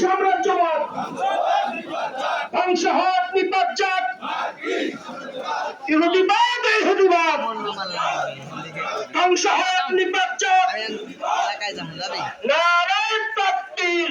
সাম্রাজ্যবাদ। ধ্বংস হক নিপাত ইহুদিবাদ ইহুদিবাদ ধ্বংস হক নিপাত নারায়ণ তত্ত্বের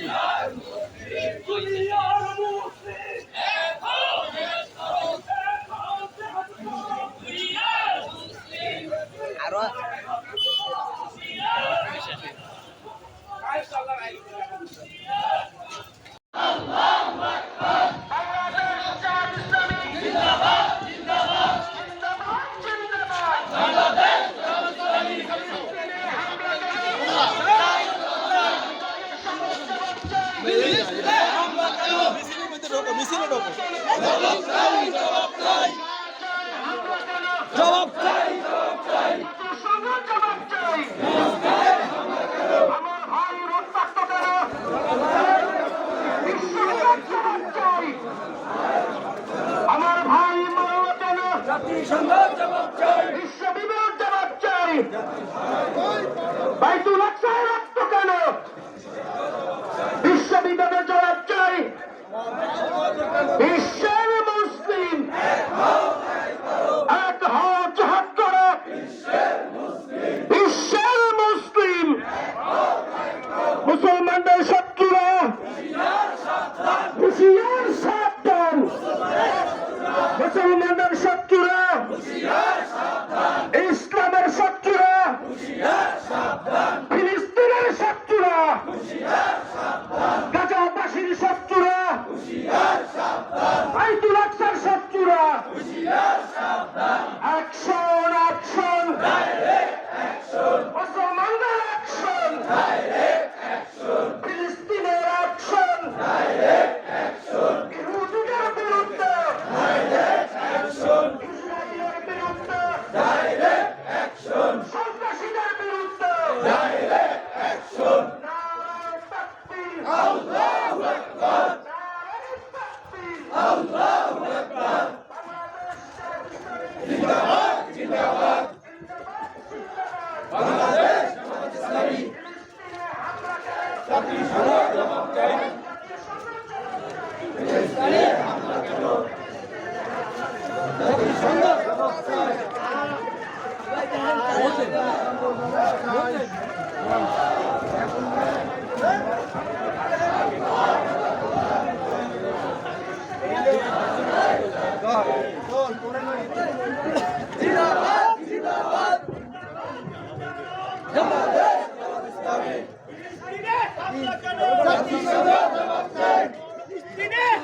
Hallelujah. বাইতুল আকসায় রক্ত কেন? মুসলমানদের শত্রুরা ইসলামের শত্রুরা ফিলিস্তিনের শত্রুরা গাজাবাসীর শত্রুরা আইতুল আকসার শত্রুরা অ্যাকশন অ্যাকশন মুসলমানদের অ্যাকশন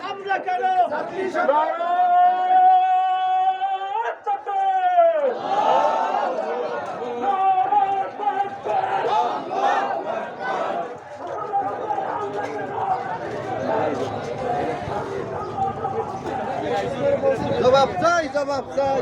হামলা কেন জবাব চাই জবাব চাই।